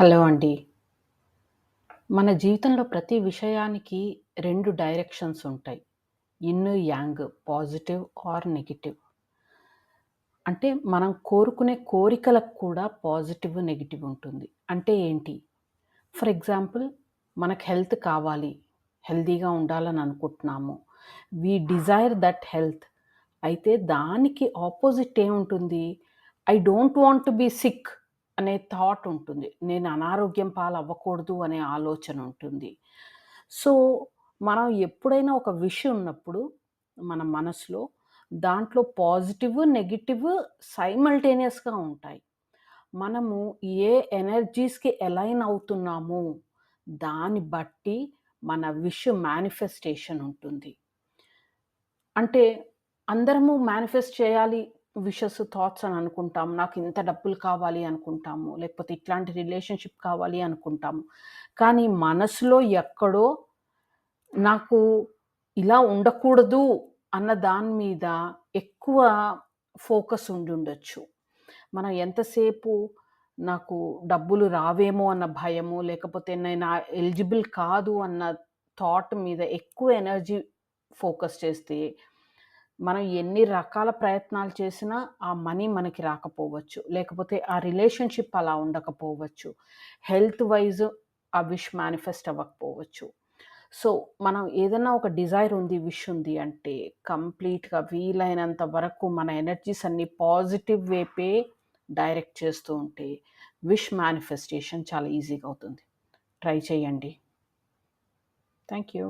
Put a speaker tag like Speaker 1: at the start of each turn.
Speaker 1: Hello అండి. మన జీవితంలో ప్రతి విషయానికి రెండు డైరెక్షన్స్ ఉంటాయి. Yin, yang positive or negative అంటే మనం కోరుకునే కోరికలకు కూడా పాజిటివ్, నెగిటివ్ ఉంటుంది. అంటే ఏంటి? ఫర్ ఎగ్జాంపుల్ మనకు హెల్త్ కావాలి. హెల్తీగా ఉండాలని అనుకుంటున్నాము. We desire that health. అయితే దానికి ఆపోజిట్ ఏముంటుంది? I don't want to be sick అనే థాట్ ఉంటుంది. నేను అనారోగ్యం పాలవ్వకూడదు అనే ఆలోచన ఉంటుంది. సో, మనం ఎప్పుడైనా ఒక విషయం ఉన్నప్పుడు మన మనసులో దాంట్లో పాజిటివ్, నెగిటివ్ సైమల్టేనియస్‌గా ఉంటాయి. మనము ఏ ఎనర్జీస్‌కి ఎలైన్ అవుతున్నామో దాన్ని బట్టి మన విష్ మేనిఫెస్టేషన్ ఉంటుంది. అంటే అందరము మేనిఫెస్ట్ చేయాలి విషెస్, థాట్స్ అని అనుకుంటాం. నాకు ఇంత డబ్బులు కావాలి అనుకుంటాము. లేకపోతే ఇట్లాంటి రిలేషన్‌షిప్ కావాలి అనుకుంటాము. కానీ మనసులో ఎక్కడో నాకు ఇలా ఉండకూడదు అన్న దాని మీద ఎక్కువ ఫోకస్ ఉండుండొచ్చు. మనం ఎంతసేపు నాకు డబ్బులు రావేమో అన్న భయము, లేకపోతే నేను ఎలిజిబుల్ కాదు అన్న థాట్ మీద ఎక్కువ ఎనర్జీ ఫోకస్ చేస్తే మనం ఎన్ని రకాల ప్రయత్నాలు చేసినా ఆ మనీ మనకి రాకపోవచ్చు. లేకపోతే ఆ రిలేషన్‌షిప్ అలా ఉండకపోవచ్చు. హెల్త్ వైజ్ ఆ విష్ మేనిఫెస్ట్ అవ్వకపోవచ్చు. సో, మనం ఏదైనా ఒక డిజైర్ ఉంది, విష్ ఉంది అంటే కంప్లీట్‌గా వీలైనంత వరకు మన ఎనర్జీస్ అన్నీ పాజిటివ్ వైపే డైరెక్ట్ చేస్తూ ఉంటే విష్ మేనిఫెస్టేషన్ చాలా ఈజీగా అవుతుంది. ట్రై చేయండి. Thank you.